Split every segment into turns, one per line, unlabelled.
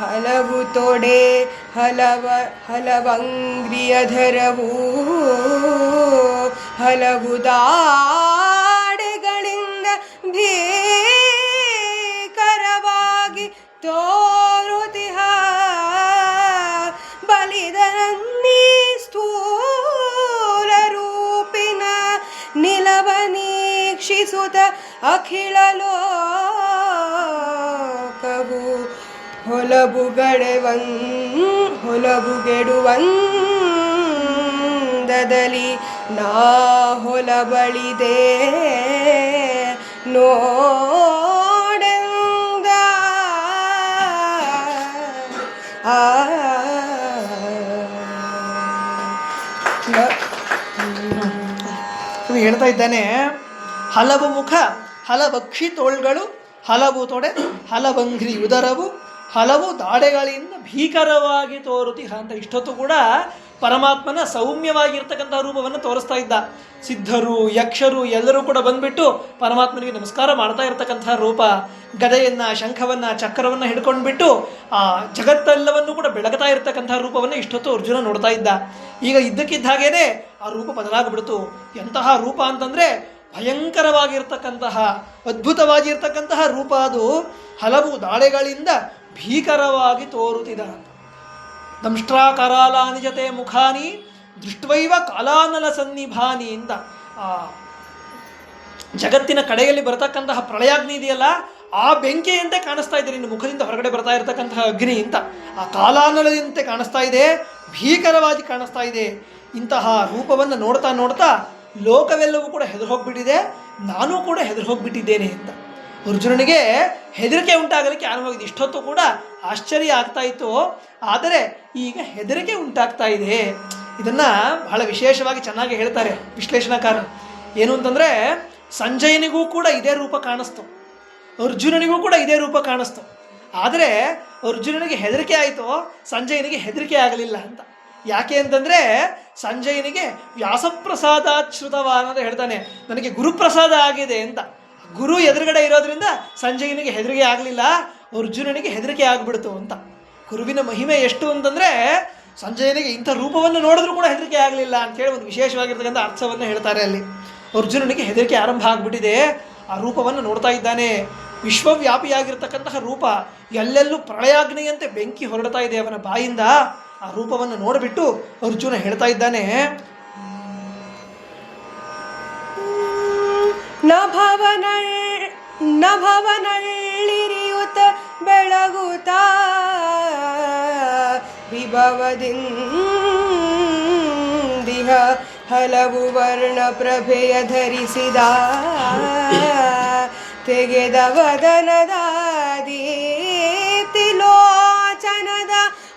ಹಲವು ತೊಡೆ ಹಲವ ಹಲವಂಗ್ರಿಯ ಧರವು ಹಲವು ದಾಡೆಗಳಿಂದ ಭೀಕರವಾಗಿ ತೋರುತಿಹ. ಬಲಿದನ್ನಿ ಸ್ಥೂಲ ರೂಪಿನ ನಿಲವನೀಕ್ಷಿಸುತ್ತ ಅಖಿಳಲೋ ಹೊಲಬುಗಡೆವನ್ ದದಲಿ ನಾ ಹೊಲಬಳಿದೆ. ನ-
ಹೇಳ್ತಾ ಇದ್ದಾನೆ, ಹಲವು ಮುಖ ಹಲವಕ್ಷಿ ತೋಳ್ಗಳು ಹಲವು ತೊಡೆ ಹಲವಂಗ್ರಿ ಉದರವು ಹಲವು ದಾಡೆಗಳಿಂದ ಭೀಕರವಾಗಿ ತೋರುತಿಹ ಅಂತ ಇಷ್ಟೊತ್ತು ಕೂಡ ಪರಮಾತ್ಮನ ಸೌಮ್ಯವಾಗಿರ್ತಕ್ಕಂಥ ರೂಪವನ್ನು ತೋರಿಸ್ತಾ ಇದ್ದ. ಸಿದ್ಧರು, ಯಕ್ಷರು ಎಲ್ಲರೂ ಕೂಡ ಬಂದ್ಬಿಟ್ಟು ಪರಮಾತ್ಮನಿಗೆ ನಮಸ್ಕಾರ ಮಾಡ್ತಾ ಇರ್ತಕ್ಕಂಥ ರೂಪ. ಗದೆಯನ್ನ, ಶಂಖವನ್ನ, ಚಕ್ರವನ್ನ ಹಿಡ್ಕೊಂಡ್ಬಿಟ್ಟು ಆ ಜಗತ್ತೆಲ್ಲವನ್ನು ಕೂಡ ಬೆಳಗ್ತಾ ಇರ್ತಕ್ಕಂಥ ರೂಪವನ್ನು ಇಷ್ಟೊತ್ತು ಅರ್ಜುನ ನೋಡ್ತಾ ಇದ್ದ. ಈಗ ಇದ್ದಕ್ಕಿದ್ದ ಹಾಗೇನೆ ಆ ರೂಪ ಬದಲಾಗ್ಬಿಡ್ತು. ಎಂತಹ ರೂಪ ಅಂತಂದ್ರೆ ಭಯಂಕರವಾಗಿರ್ತಕ್ಕಂತಹ, ಅದ್ಭುತವಾಗಿರ್ತಕ್ಕಂತಹ ರೂಪ ಅದು. ಹಲವು ದಾಳೆಗಳಿಂದ ಭೀಕರವಾಗಿ ತೋರುತ್ತಿದ. ದಂಷ್ಟ್ರಾಕರಾಲಾನಿ ಜತೆ ಮುಖಾನಿ ದೃಷ್ಟ್ವೈವ ಕಾಲಾನಲ ಸನ್ನಿಭಾನಿ ಅಂತ ಆ ಜಗತ್ತಿನ ಕಡೆಯಲ್ಲಿ ಬರತಕ್ಕಂತಹ ಪ್ರಳಯಾಗ್ನಿ ಇದೆಯಲ್ಲ, ಆ ಬೆಂಕಿಯಂತೆ ಕಾಣಿಸ್ತಾ ಇದೆ. ನಿನ್ನ ಮುಖದಿಂದ ಹೊರಗಡೆ ಬರ್ತಾ ಇರತಕ್ಕಂತಹ ಅಗ್ನಿ ಅಂತ ಆ ಕಾಲಾನಲದಂತೆ ಕಾಣಿಸ್ತಾ ಇದೆ, ಭೀಕರವಾಗಿ ಕಾಣಿಸ್ತಾ ಇದೆ. ಇಂತಹ ರೂಪವನ್ನು ನೋಡ್ತಾ ನೋಡ್ತಾ ಲೋಕವೆಲ್ಲವೂ ಕೂಡ ಹೆದರು ಹೋಗ್ಬಿಟ್ಟಿದೆ ನಾನು ಕೂಡ ಹೆದರು ಹೋಗ್ಬಿಟ್ಟಿದ್ದೇನೆ ಅಂತ. ಅರ್ಜುನನಿಗೆ ಹೆದರಿಕೆ ಉಂಟಾಗಲಿಕ್ಕೆ ಆರಂಭವಾಗಿದೆ. ಇಷ್ಟೊತ್ತು ಕೂಡ ಆಶ್ಚರ್ಯ ಆಗ್ತಾ ಇತ್ತು. ಆದರೆ ಈಗ ಹೆದರಿಕೆ ಉಂಟಾಗ್ತಾ ಇದೆ. ಇದನ್ನ ಬಹಳ ವಿಶೇಷವಾಗಿ ಚೆನ್ನಾಗಿ ಹೇಳ್ತಾರೆ ವಿಶ್ಲೇಷಣಾಕಾರರು. ಏನು ಅಂತಂದ್ರೆ, ಸಂಜಯನಿಗೂ ಕೂಡ ಇದೇ ರೂಪ ಕಾಣಿಸ್ತು. ಅರ್ಜುನನಿಗೂ ಕೂಡ ಇದೇ ರೂಪ ಕಾಣಿಸ್ತು. ಆದರೆ ಅರ್ಜುನನಿಗೆ ಹೆದರಿಕೆ ಆಯಿತು, ಸಂಜಯನಿಗೆ ಹೆದರಿಕೆ ಆಗಲಿಲ್ಲ ಅಂತ. ಯಾಕೆ ಅಂತಂದ್ರೆ, ಸಂಜಯನಿಗೆ ವ್ಯಾಸಪ್ರಸಾದಾಚ್ಯುತವಾನ ಅಂತ ಹೇಳ್ತಾನೆ. ನನಗೆ ಗುರುಪ್ರಸಾದ ಆಗಿದೆ ಅಂತ. ಗುರು ಎದುರುಗಡೆ ಇರೋದ್ರಿಂದ ಸಂಜಯನಿಗೆ ಹೆದರಿಕೆ ಆಗಲಿಲ್ಲ, ಅರ್ಜುನನಿಗೆ ಹೆದರಿಕೆ ಆಗ್ಬಿಡ್ತು ಅಂತ. ಗುರುವಿನ ಮಹಿಮೆ ಎಷ್ಟು ಅಂತಂದ್ರೆ, ಸಂಜಯನಿಗೆ ಇಂಥ ರೂಪವನ್ನು ನೋಡಿದ್ರೂ ಕೂಡ ಹೆದರಿಕೆ ಆಗಲಿಲ್ಲ ಅಂತೇಳಿ ಒಂದು ವಿಶೇಷವಾಗಿರ್ತಕ್ಕಂಥ ಅರ್ಥವನ್ನು ಹೇಳ್ತಾರೆ ಅಲ್ಲಿ. ಅರ್ಜುನನಿಗೆ ಹೆದರಿಕೆ ಆರಂಭ ಆಗಿಬಿಟ್ಟಿದೆ. ಆ ರೂಪವನ್ನು ನೋಡ್ತಾ ಇದ್ದಾನೆ. ವಿಶ್ವವ್ಯಾಪಿಯಾಗಿರ್ತಕ್ಕಂತಹ ರೂಪ, ಎಲ್ಲೆಲ್ಲೂ ಪ್ರಳಯಾಗ್ನಿಯಂತೆ ಬೆಂಕಿ ಹೊರಡ್ತಾ ಇದೆ ಅವನ ಬಾಯಿಂದ. ಆ ರೂಪವನ್ನು ನೋಡಿಬಿಟ್ಟು ಅರ್ಜುನ ಹೇಳ್ತಾ ಇದ್ದಾನೆ
ನಭವನಳ್ ನಭವನಳ್ಳಿರಿಯುತ ಬೆಳಗುತ್ತ ವಿಭವದಿಂದಿಹ ಹಲವು ವರ್ಣ ಪ್ರಭೆಯ ಧರಿಸಿದ ತೆಗೆದ ವದನದ ದೀಪ್ತಿಲೋಚನದ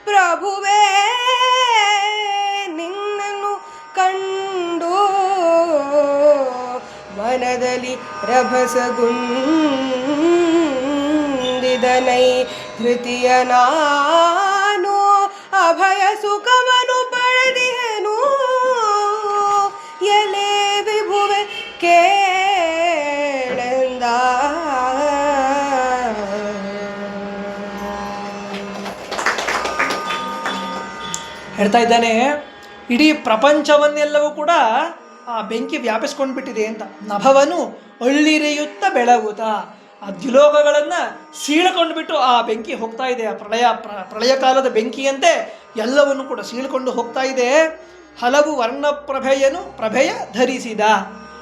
ಪ್ರಭುವೇ ರಭಸಗುಂದಿದನೈ ಧೃತಿಯ ನಾನು ಅಭಯ ಸುಖವನು ಪಡೆದಿಹೆನು. ಎಲೆ ವಿಭುವೆ ಕೇಳೆಂದ.
ಹೇಳ್ತಾ ಇದ್ದಾನೆ ಇಡೀ ಪ್ರಪಂಚವನ್ನೆಲ್ಲವೂ ಕೂಡ ಆ ಬೆಂಕಿ ವ್ಯಾಪಿಸ್ಕೊಂಡು ಬಿಟ್ಟಿದೆ ಅಂತ ನಭವನು ಅಳ್ಳಿರಿಯುತ್ತ ಬೆಳಗುತ್ತ ಆ ದ್ಯುಲೋಕಗಳನ್ನು ಸೀಳ್ಕೊಂಡು ಬಿಟ್ಟು ಆ ಬೆಂಕಿ ಹೋಗ್ತಾ ಇದೆ. ಆ ಪ್ರಳಯ ಪ್ರ- ಪ್ರಳಯ ಕಾಲದ ಬೆಂಕಿಯಂತೆ ಎಲ್ಲವನ್ನು ಕೂಡ ಸೀಳ್ಕೊಂಡು ಹೋಗ್ತಾ ಇದೆ. ಹಲವು ವರ್ಣಪ್ರಭೆಯನು ಪ್ರಭೆಯ ಧರಿಸಿದ.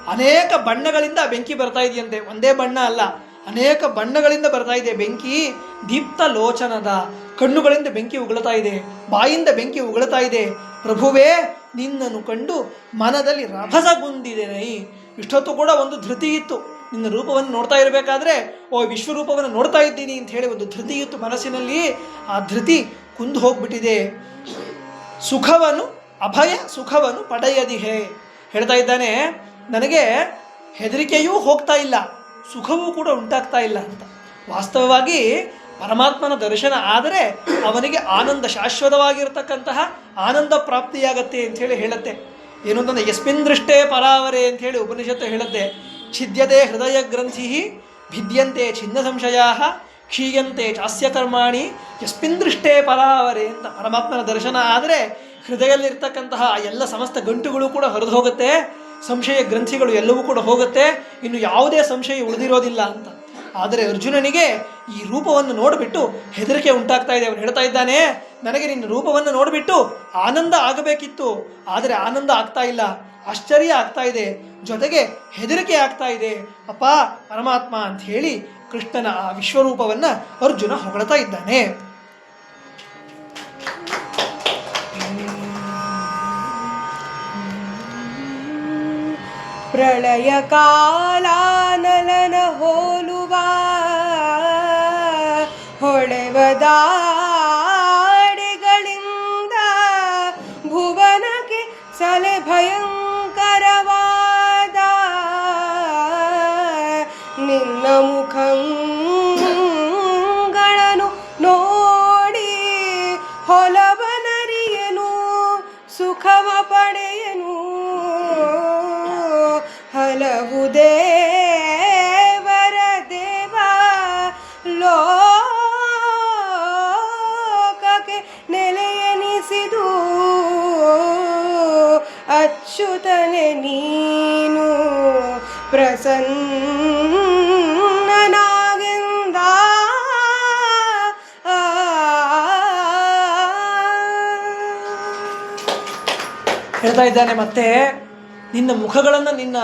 ಅನೇಕ ಬಣ್ಣಗಳಿಂದ ಬೆಂಕಿ ಬರ್ತಾ ಇದೆಯಂತೆ. ಒಂದೇ ಬಣ್ಣ ಅಲ್ಲ, ಅನೇಕ ಬಣ್ಣಗಳಿಂದ ಬರ್ತಾ ಇದೆ. ಬೆಂಕಿ ದೀಪ್ತ ಲೋಚನದ ಕಣ್ಣುಗಳಿಂದ ಬೆಂಕಿ ಉಗುಳ್ತಾ ಇದೆ. ಬಾಯಿಂದ ಬೆಂಕಿ ಉಗುಳ್ತಾ ಇದೆ. ಪ್ರಭುವೇ ನಿನ್ನನ್ನು ಕಂಡು ಮನದಲ್ಲಿ ರಭಸಗುಂದಿದೆನೈ ಇಷ್ಟೊತ್ತು ಕೂಡ ಒಂದು ಧೃತಿ ಇತ್ತು. ನಿನ್ನ ರೂಪವನ್ನು ನೋಡ್ತಾ ಇರಬೇಕಾದ್ರೆ, ಓ, ವಿಶ್ವರೂಪವನ್ನು ನೋಡ್ತಾ ಇದ್ದೀನಿ ಅಂತ ಹೇಳಿ ಒಂದು ಧೃತಿ ಇತ್ತು ಮನಸ್ಸಿನಲ್ಲಿ. ಆ ಧೃತಿ ಕುಂದು ಹೋಗ್ಬಿಟ್ಟಿದೆ. ಸುಖವನ್ನು ಅಭಯ ಸುಖವನ್ನು ಪಡೆಯದಿಹೆ ಹೇಳ್ತಾ ಇದ್ದಾನೆ, ನನಗೆ ಹೆದರಿಕೆಯೂ ಹೋಗ್ತಾ ಇಲ್ಲ, ಸುಖವೂ ಕೂಡ ಉಂಟಾಗ್ತಾ ಇಲ್ಲ ಅಂತ. ವಾಸ್ತವವಾಗಿ ಪರಮಾತ್ಮನ ದರ್ಶನ ಆದರೆ ಅವನಿಗೆ ಆನಂದ ಶಾಶ್ವತವಾಗಿರತಕ್ಕಂತಹ ಆನಂದ ಪ್ರಾಪ್ತಿಯಾಗತ್ತೆ ಅಂತ ಹೇಳಿ ಹೇಳುತ್ತೆ. ಏನು ಅಂತಂದ್ರೆ, ಯಸ್ಮಿನ್ ದೃಷ್ಟೇ ಪರಾವರೆ ಹೇಳಿ ಉಪನಿಷತ್ತು ಹೇಳುತ್ತೆ. ಛಿದ್ಯತೆ ಹೃದಯ ಗ್ರಂಥಿ ಭಿದ್ಯಂತೆ ಛಿನ್ನ ಸಂಶಯಾ ಕ್ಷೀಯಂತೆ ಚಾಸ್ಯ ಕರ್ಮಾಣಿ ಯಸ್ಮಿನ್ ದೃಷ್ಟೇ ಪರಾವರೆ ಅಂತ ಪರಮಾತ್ಮನ ದರ್ಶನ ಆದರೆ ಹೃದಯದಲ್ಲಿರ್ತಕ್ಕಂತಹ ಎಲ್ಲ ಸಮಸ್ತ ಗಂಟುಗಳು ಕೂಡ ಹೊರದು ಹೋಗುತ್ತೆ. ಸಂಶಯ ಗ್ರಂಥಿಗಳು ಎಲ್ಲವೂ ಕೂಡ ಹೋಗುತ್ತೆ. ಇನ್ನು ಯಾವುದೇ ಸಂಶಯ ಉಳಿದಿರೋದಿಲ್ಲ ಅಂತ. ಆದರೆ ಅರ್ಜುನನಿಗೆ ಈ ರೂಪವನ್ನು ನೋಡಿಬಿಟ್ಟು ಹೆದರಿಕೆ ಉಂಟಾಗ್ತಾ ಇದೆ. ಅವನು ಹೇಳ್ತಾ ಇದ್ದಾನೆ, ನನಗೆ ನಿನ್ನ ರೂಪವನ್ನು ನೋಡಿಬಿಟ್ಟು ಆನಂದ ಆಗಬೇಕಿತ್ತು. ಆದರೆ ಆನಂದ ಆಗ್ತಾ ಇಲ್ಲ. ಆಶ್ಚರ್ಯ ಆಗ್ತಾ ಇದೆ. ಜೊತೆಗೆ ಹೆದರಿಕೆ ಆಗ್ತಾ ಇದೆ. ಅಪ್ಪ, ಪರಮಾತ್ಮ ಅಂತ ಹೇಳಿ ಕೃಷ್ಣನ ಆ ವಿಶ್ವರೂಪವನ್ನು ಅರ್ಜುನ ಹೊಗಳ್ತಾ ಇದ್ದಾನೆ.
ಪ್ರಳಯ ಕಾಲಾನಲನ ಹಲವು ದೇವರ ದೇವ ಲೋಕಕ್ಕೆ ನೆಲೆಯನಿಸಿದು. ಅಚ್ಯುತನೆ ನೀನು ಪ್ರಸನ್ನನಾಗೆಂದ.
ಹೇಳ್ತಾ ಇದ್ದಾನೆ ಮತ್ತೆ ನಿನ್ನ ಮುಖಗಳನ್ನು, ನಿನ್ನ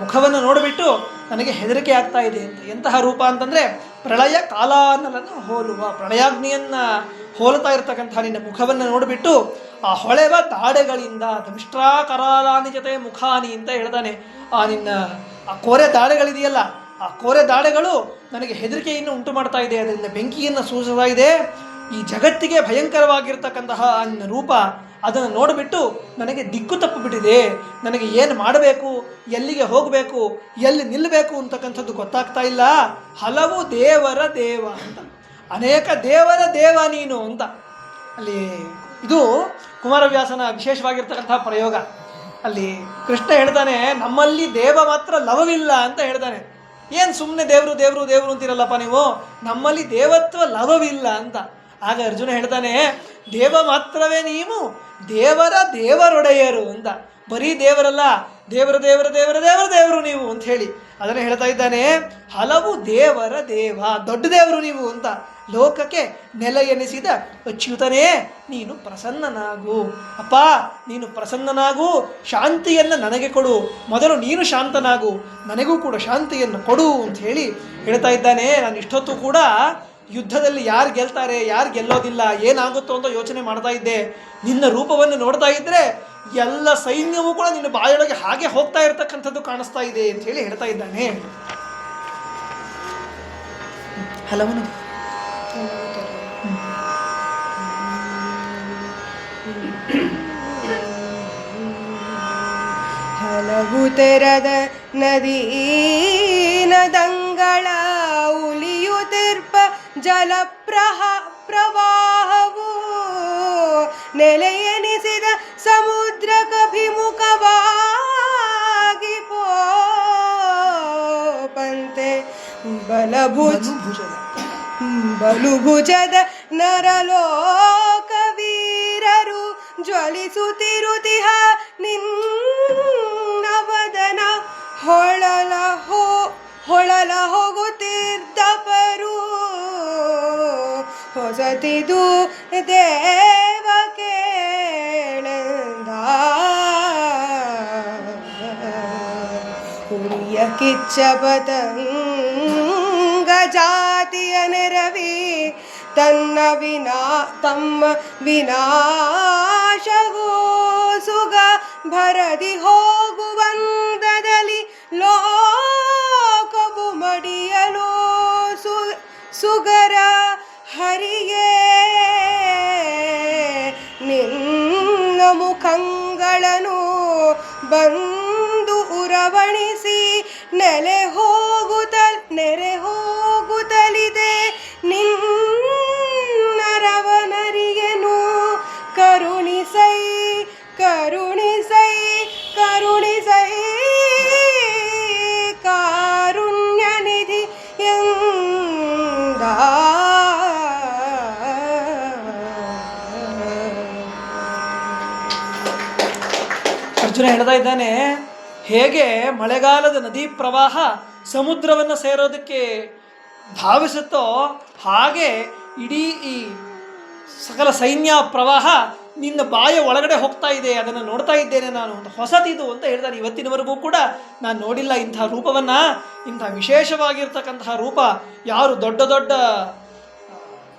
ಮುಖವನ್ನು ನೋಡಿಬಿಟ್ಟು ನನಗೆ ಹೆದರಿಕೆ ಆಗ್ತಾ ಇದೆ ಅಂತ. ಎಂತಹ ರೂಪ ಅಂತಂದ್ರೆ ಪ್ರಳಯ ಕಾಲಾನಲನ್ನು ಹೋಲುವ, ಪ್ರಳಯಾಗ್ನಿಯನ್ನ ಹೋಲುತ್ತಾ ಇರತಕ್ಕಂತಹ ನಿನ್ನ ಮುಖವನ್ನು ನೋಡಿಬಿಟ್ಟು ಆ ಹೊಳೆವ ತಾಡೆಗಳಿಂದ ಧಮಿಷ್ಟ್ರಾ ಕರಾಲಾನಿ ಜೊತೆ ಮುಖಾನಿ ಅಂತ ಹೇಳ್ತಾನೆ. ಆ ನಿನ್ನ, ಆ ಕೋರೆ ದಾಡೆಗಳಿದೆಯಲ್ಲ ಆ ಕೋರೆ ತಾಡೆಗಳು ನನಗೆ ಹೆದರಿಕೆಯನ್ನು ಉಂಟು ಮಾಡ್ತಾ ಇದೆ, ಅದರಿಂದ ಬೆಂಕಿಯನ್ನು ಸೂಚಿಸ್ತಾ ಇದೆ. ಈ ಜಗತ್ತಿಗೆ ಭಯಂಕರವಾಗಿರ್ತಕ್ಕಂತಹ ನಿನ್ನ ರೂಪ ಅದನ್ನು ನೋಡಿಬಿಟ್ಟು ನನಗೆ ದಿಕ್ಕು ತಪ್ಪಿಬಿಟ್ಟಿದೆ. ನನಗೆ ಏನು ಮಾಡಬೇಕು? ಎಲ್ಲಿಗೆ ಹೋಗಬೇಕು? ಎಲ್ಲಿ ನಿಲ್ಲಬೇಕು ಅಂತಕ್ಕಂಥದ್ದು ಗೊತ್ತಾಗ್ತಾ ಇಲ್ಲ. ಹಲವು ದೇವರ ದೇವ ಅಂತ. ಅನೇಕ ದೇವರ ದೇವ ನೀನು ಅಂತ. ಅಲ್ಲಿ ಇದು ಕುಮಾರವ್ಯಾಸನ ವಿಶೇಷವಾಗಿರ್ತಕ್ಕಂಥ ಪ್ರಯೋಗ. ಅಲ್ಲಿ ಕೃಷ್ಣ ಹೇಳ್ತಾನೆ, ನಮ್ಮಲ್ಲಿ ದೇವ ಮಾತ್ರ ಲವವಿಲ್ಲ ಅಂತ ಹೇಳ್ತಾನೆ. ಏನು ಸುಮ್ಮನೆ ದೇವರು ದೇವರು ದೇವರು ಅಂತೀರಲ್ಲಪ್ಪ ನೀವು? ನಮ್ಮಲ್ಲಿ ದೇವತ್ವ ಲವವಿಲ್ಲ ಅಂತ. ಆಗ ಅರ್ಜುನ ಹೇಳ್ತಾನೆ, ದೇವ ಮಾತ್ರವೇ ನೀವು ದೇವರ ದೇವರೊಡೆಯರು ಅಂತ. ಬರೀ ದೇವರಲ್ಲ, ದೇವರ ದೇವರ ದೇವರ ದೇವರ, ದೇವರು ನೀವು ಅಂತ ಹೇಳಿ ಅದನ್ನು ಹೇಳ್ತಾ ಇದ್ದಾನೆ. ಹಲವು ದೇವರ ದೇವ, ದೊಡ್ಡ ದೇವರು ನೀವು ಅಂತ ಲೋಕಕ್ಕೆ ನೆಲ ಎನಿಸಿದ ಅಚ್ಯುತನೇ, ನೀನು ಪ್ರಸನ್ನನಾಗು. ಅಪ್ಪ, ನೀನು ಪ್ರಸನ್ನನಾಗು, ಶಾಂತಿಯನ್ನು ನನಗೆ ಕೊಡು. ಮೊದಲು ನೀನು ಶಾಂತನಾಗು, ನನಗೂ ಕೂಡ ಶಾಂತಿಯನ್ನು ಕೊಡು ಅಂತ ಹೇಳಿ ಹೇಳ್ತಾ ಇದ್ದಾನೆ. ನಾನು ಇಷ್ಟೊತ್ತು ಕೂಡ ಯುದ್ಧದಲ್ಲಿ ಯಾರು ಗೆಲ್ತಾರೆ, ಯಾರು ಗೆಲ್ಲೋದಿಲ್ಲ, ಏನಾಗುತ್ತೋ ಅಂತ ಯೋಚನೆ ಮಾಡ್ತಾ ಇದ್ದೆ. ನಿನ್ನ ರೂಪವನ್ನು ನೋಡ್ತಾ ಇದ್ದರೆ ಎಲ್ಲ ಸೈನ್ಯವೂ ಕೂಡ ನಿನ್ನ ಬಾಯೊಳಗೆ ಹಾಗೆ ಹೋಗ್ತಾ ಇರತಕ್ಕಂಥದ್ದು ಕಾಣಿಸ್ತಾ ಇದೆ ಅಂತ ಹೇಳಿ ಹೇಳ್ತಾ ಇದ್ದಾನೆ. ಹಲವನು.
ಹಲವು ತೆರದ ನದೀನದಂಗಳ ಉಲಿಯುತ್ತಿರ್ಪ ಜಲಪ್ರಹ ಪ್ರವಾಹವು ನೆಲೆಯೆನಿಸಿದ ಸಮುದ್ರಕಭಿಮುಖವಾಗಿ ಪೋಪಂತೆ ಬಲಭುಜ ಬಲುಭುಜದ ನರಲೋಕವೀರರು ಜ್ವಲಿಸುತ್ತಿರುತಿಹ ಜ್ವಲಿಸುತ್ತಿರುತಿಹ ನಿನ್ನವದನ ಹೊಳಲ ಹೋ ಹೊಳಲ ಹೋಗುತ್ತಿದ್ದಪರು ಹೊಸತಿದು ದೇವ ಕೇಳಂದ. ಉರಿಯ ಕಿಚ್ಚ ಪತಂಗ ಜಾತಿಯ ನೆರವಿ, ತನ್ನ ವಿನಾ, ತಮ್ಮ ವಿನಾಶಗೋಸುಗ ಭರದಿ ಹೋಗುವಂದದಲ್ಲಿ ಲೋಕವು ಮಡಿಯಲು ಸುಗರ ಬಂದು ಉರವಣಿಸಿ ನೆಲೆ ಹೋಗುತ್ತ
ಅರ್ಜುನ ಹೇಳ್ತಾ ಇದ್ದಾನೆ, ಹೇಗೆ ಮಳೆಗಾಲದ ನದಿ ಪ್ರವಾಹ ಸಮುದ್ರವನ್ನು ಸೇರೋದಕ್ಕೆ ಭಾವಿಸುತ್ತೋ ಹಾಗೆ ಇಡೀ ಈ ಸಕಲ ಸೈನ್ಯ ಪ್ರವಾಹ ನಿನ್ನ ಬಾಯ ಒಳಗಡೆ ಹೋಗ್ತಾ ಇದೆ, ಅದನ್ನು ನೋಡ್ತಾ ಇದ್ದೇನೆ ನಾನು ಹೊಸತಿದು ಅಂತ ಹೇಳ್ತಾನೆ. ಇವತ್ತಿನವರೆಗೂ ಕೂಡ ನಾನು ನೋಡಿಲ್ಲ ಇಂತಹ ರೂಪವನ್ನು. ಇಂಥ ವಿಶೇಷವಾಗಿರ್ತಕ್ಕಂತಹ ರೂಪ ಯಾರು ದೊಡ್ಡ ದೊಡ್ಡ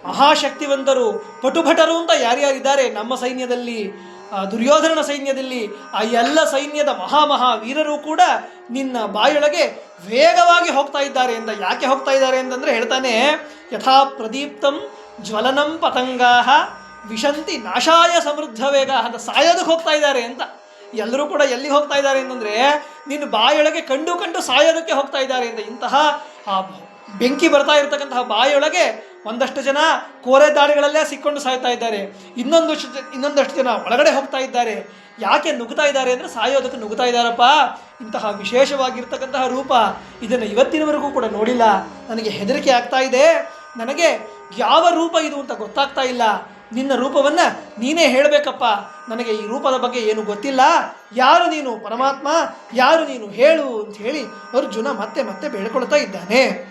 ಮಹಾಶಕ್ತಿವಂತರು, ಪಟುಭಟರು ಅಂತ ಯಾರ್ಯಾರಿದ್ದಾರೆ ನಮ್ಮ ಸೈನ್ಯದಲ್ಲಿ? ಆ, ದುರ್ಯೋಧನನ ಸೈನ್ಯದಲ್ಲಿ ಆ ಎಲ್ಲ ಸೈನ್ಯದ ಮಹಾ ವೀರರು ಕೂಡ ನಿನ್ನ ಬಾಯೊಳಗೆ ವೇಗವಾಗಿ ಹೋಗ್ತಾ ಇದ್ದಾರೆ ಎಂದ ಯಾಕೆ ಹೋಗ್ತಾ ಇದ್ದಾರೆ ಅಂತಂದ್ರೆ ಹೇಳ್ತಾನೆ ಯಥಾ ಪ್ರದೀಪ್ತಂ ಜ್ವಲನಂ ಪತಂಗಾಹ ವಿಶಂತಿ ನಾಶಾಯ ಸಮೃದ್ಧ ವೇಗ ಅಂತ ಸಾಯೋದಕ್ಕೆ ಹೋಗ್ತಾ ಇದ್ದಾರೆ ಅಂತ. ಎಲ್ಲರೂ ಕೂಡ ಎಲ್ಲಿಗೆ ಹೋಗ್ತಾ ಇದ್ದಾರೆ ಅಂತಂದ್ರೆ ನಿನ್ನ ಬಾಯೊಳಗೆ ಕಂಡು ಕಂಡು ಸಾಯೋದಕ್ಕೆ ಹೋಗ್ತಾ ಇದ್ದಾರೆ ಅಂತ ಇಂತಹ ಆ ಬೆಂಕಿ ಬರ್ತಾ ಇರತಕ್ಕಂತಹ ಬಾಯೊಳಗೆ ಒಂದಷ್ಟು ಜನ ಕೋರೆ ದಾಳಿಗಳಲ್ಲೇ ಸಿಕ್ಕೊಂಡು ಸಾಯ್ತಾ ಇದ್ದಾರೆ. ಇನ್ನೊಂದು ಇನ್ನೊಂದಷ್ಟು ಜನ ಒಳಗಡೆ ಹೋಗ್ತಾ ಇದ್ದಾರೆ. ಯಾಕೆ ನುಗ್ತಾ ಇದ್ದಾರೆ ಅಂದರೆ ಸಾಯೋದಕ್ಕೆ ನುಗ್ತಾ ಇದ್ದಾರಪ್ಪ? ಇಂತಹ ವಿಶೇಷವಾಗಿರ್ತಕ್ಕಂತಹ ರೂಪ ಇದನ್ನು ಇವತ್ತಿನವರೆಗೂ ಕೂಡ ನೋಡಿಲ್ಲ. ನನಗೆ ಹೆದರಿಕೆ ಆಗ್ತಾ ಇದೆ. ನನಗೆ ಯಾವ ರೂಪ ಇದು ಅಂತ ಗೊತ್ತಾಗ್ತಾ ಇಲ್ಲ. ನಿನ್ನ ರೂಪವನ್ನು ನೀನೇ ಹೇಳಬೇಕಪ್ಪ. ನನಗೆ ಈ ರೂಪದ ಬಗ್ಗೆ ಏನು ಗೊತ್ತಿಲ್ಲ. ಯಾರು ನೀನು ಪರಮಾತ್ಮ? ಯಾರು ನೀನು ಹೇಳು ಅಂತ ಹೇಳಿ ಅರ್ಜುನ ಮತ್ತೆ ಮತ್ತೆ ಬೇಡ್ಕೊಳ್ತಾ ಇದ್ದಾನೆ.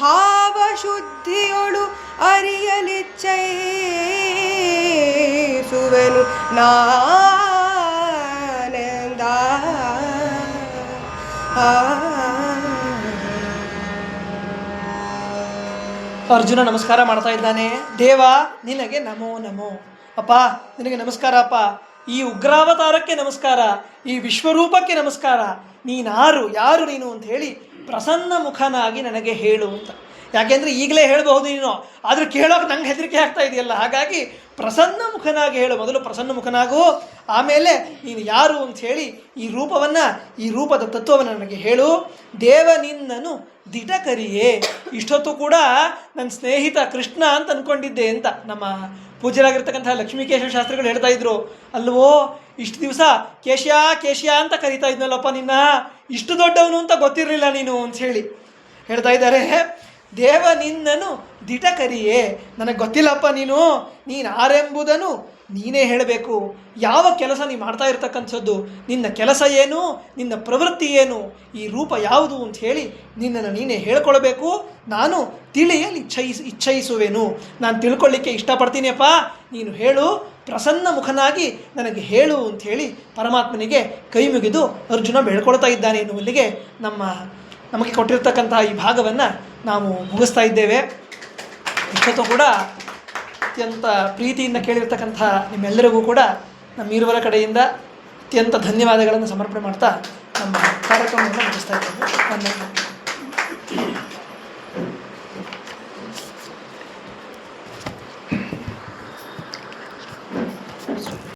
ಭಾವಶುದ್ಧಿಯೊಳು ಅರಿಯಲಿಚ್ಛೈಸುವೆನು ನಾನೆಂದ.
ಅರ್ಜುನ ನಮಸ್ಕಾರ ಮಾಡ್ತಾ ಇದ್ದಾನೆ. ದೇವ, ನಿನಗೆ ನಮೋ ನಮೋ. ಅಪ್ಪ, ನಿನಗೆ ನಮಸ್ಕಾರ ಅಪ್ಪ. ಈ ಉಗ್ರಾವತಾರಕ್ಕೆ ನಮಸ್ಕಾರ, ಈ ವಿಶ್ವರೂಪಕ್ಕೆ ನಮಸ್ಕಾರ. ನೀನಾರು, ಯಾರು ನೀನು ಅಂತ ಹೇಳಿ ಪ್ರಸನ್ನ ಮುಖನಾಗಿ ನನಗೆ ಹೇಳು ಅಂತ. ಯಾಕೆಂದರೆ ಈಗಲೇ ಹೇಳಬಹುದು ನೀನು. ಆದ್ರೆ ಕೇಳೋಕೆ ನಂಗೆ ಹೆದರಿಕೆ ಆಗ್ತಾ ಇದೆಯಲ್ಲ. ಹಾಗಾಗಿ ಪ್ರಸನ್ನ ಮುಖನಾಗಿ ಹೇಳು. ಮೊದಲು ಪ್ರಸನ್ನ ಮುಖನಾಗು. ಆಮೇಲೆ ನೀನು ಯಾರು ಅಂತ ಹೇಳಿ ಈ ರೂಪವನ್ನು, ಈ ರೂಪದ ತತ್ವವನ್ನು ನನಗೆ ಹೇಳು. ದೇವ ನಿನ್ನನು ದಿಟ ಕರಿಯೇ ಇಷ್ಟೊತ್ತು ಕೂಡ ನನ್ನ ಸ್ನೇಹಿತ ಕೃಷ್ಣ ಅಂತ ಅಂದ್ಕೊಂಡಿದ್ದೆ ಅಂತ ನಮ್ಮ ಪೂಜ್ಯರಾಗಿರ್ತಕ್ಕಂತಹ ಲಕ್ಷ್ಮೀಕೇಶ ಶಾಸ್ತ್ರಿಗಳು ಹೇಳ್ತಾ ಇದ್ರು. ಅಲ್ವೋ ಇಷ್ಟು ದಿವಸ ಕೇಶ್ಯ ಕೇಶ್ಯ ಅಂತ ಕರಿತಾ ಇದ್ನಲ್ಲಪ್ಪ ನಿನ್ನ. ಇಷ್ಟು ದೊಡ್ಡವನು ಅಂತ ಗೊತ್ತಿರಲಿಲ್ಲ ನೀನು ಅಂತ ಹೇಳಿ ಹೇಳ್ತಾ ಇದ್ದಾರೆ. ದೇವ ನಿನ್ನನು ದಿಟ ಕರಿಯೇ ನನಗೆ ಗೊತ್ತಿಲ್ಲಪ್ಪ ನೀನು. ನೀನು ಆರೆಂಬುದನ್ನು ನೀನೇ ಹೇಳಬೇಕು, ಯಾವ ಕೆಲಸ ನೀ ಮಾಡ್ತಾ ಇರ್ತಕ್ಕಂಥದ್ದು, ನಿನ್ನ ಕೆಲಸ ಏನು, ನಿನ್ನ ಪ್ರವೃತ್ತಿ ಏನು, ಈ ರೂಪ ಯಾವುದು ಅಂತ ಹೇಳಿ ನಿನ್ನನ್ನು ನೀನೇ ಹೇಳ್ಕೊಳ್ಬೇಕು. ನಾನು ತಿಳಿಯಲು ಇಚ್ಛಯಿಸ್, ಇಚ್ಛಯಿಸುವೆನು. ನಾನು ತಿಳ್ಕೊಳ್ಳಿಕ್ಕೆ ಇಷ್ಟಪಡ್ತೀನಿಯಪ್ಪ. ನೀನು ಹೇಳು, ಪ್ರಸನ್ನ ಮುಖನಾಗಿ ನನಗೆ ಹೇಳು ಅಂತ ಹೇಳಿ ಪರಮಾತ್ಮನಿಗೆ ಕೈ ಮುಗಿದು ಅರ್ಜುನ ಬೇಳ್ಕೊಳ್ತಾ ಇದ್ದಾನೆ ಎನ್ನುವಲ್ಲಿಗೆ ನಮ್ಮ, ನಮಗೆ ಕೊಟ್ಟಿರ್ತಕ್ಕಂತಹ ಈ ಭಾಗವನ್ನು ನಾವು ಮುಗಿಸ್ತಾ ಇದ್ದೇವೆ. ಇಷ್ಟೊತ್ತು ಕೂಡ ಅತ್ಯಂತ ಪ್ರೀತಿಯಿಂದ ಕೇಳಿರ್ತಕ್ಕಂಥ ನಿಮ್ಮೆಲ್ಲರಿಗೂ ಕೂಡ ನಮ್ಮ ಇರುವರ ಕಡೆಯಿಂದ ಅತ್ಯಂತ ಧನ್ಯವಾದಗಳನ್ನು ಸಮರ್ಪಣೆ ಮಾಡ್ತಾ ನಮ್ಮ ಕಾರ್ಯಕ್ರಮವನ್ನು ಮುಗಿಸ್ತಾ ಇದ್ದೇವೆ ಧನ್ಯವಾದ